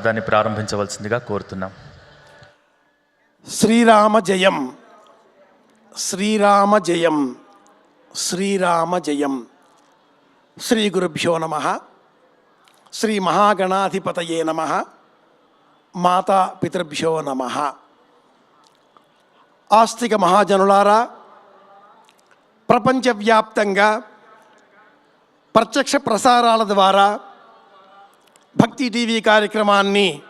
దాన్ని ప్రారంభించవలసిందిగా కోరుతున్నాం. శ్రీరామ జయం. శ్రీరామ జయం. శ్రీరామ జయం. శ్రీ గురుభ్యో నమ. శ్రీ మహాగణాధిపతయే నమ. మాతా పితృభ్యో నమ. ఆస్తిక మహాజనులారా ప్రపంచవ్యాప్తంగా ప్రత్యక్ష ప్రసారాల ద్వారా భక్తి టీవీ కార్యక్రమాన్ని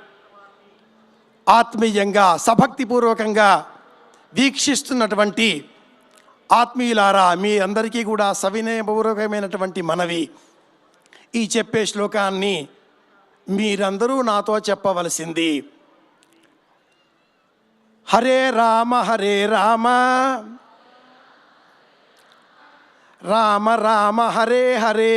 ఆత్మీయంగా సభక్తిపూర్వకంగా వీక్షిస్తున్నటువంటి ఆత్మీయులారా మీ అందరికీ కూడా సవినయపూర్వకమైనటువంటి మనవి. ఈ చెప్పే శ్లోకాన్ని మీరందరూ నాతో చెప్పవలసింది. హరే రామ హరే రామ. రామ రామ హరే హరే.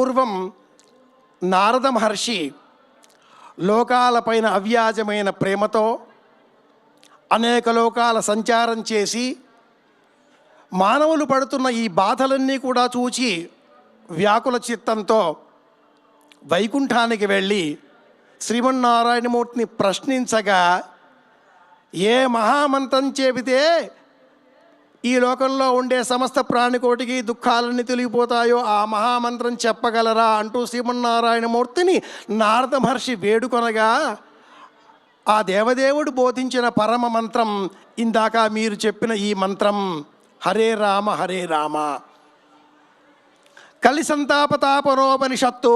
పూర్వం నారద మహర్షి లోకాలపైన అవ్యాజమైన ప్రేమతో అనేక లోకాల సంచారం చేసి మానవులు పడుతున్న ఈ బాధలన్నీ కూడా చూచి వ్యాకుల చిత్తంతో వైకుంఠానికి వెళ్ళి శ్రీమన్నారాయణమూర్తిని ప్రశ్నించగా ఏ మహామంత్రం చెబితే ఈ లోకంలో ఉండే సమస్త ప్రాణికోటికి దుఃఖాలన్నీ తొలిగిపోతాయో ఆ మహామంత్రం చెప్పగలరా అంటూ శ్రీమన్నారాయణమూర్తిని నారద మహర్షి వేడుకొనగా ఆ దేవదేవుడు బోధించిన పరమ మంత్రం ఇందాక మీరు చెప్పిన ఈ మంత్రం హరే రామ హరే రామ. కలిసంతాపతాపరోపనిషత్తు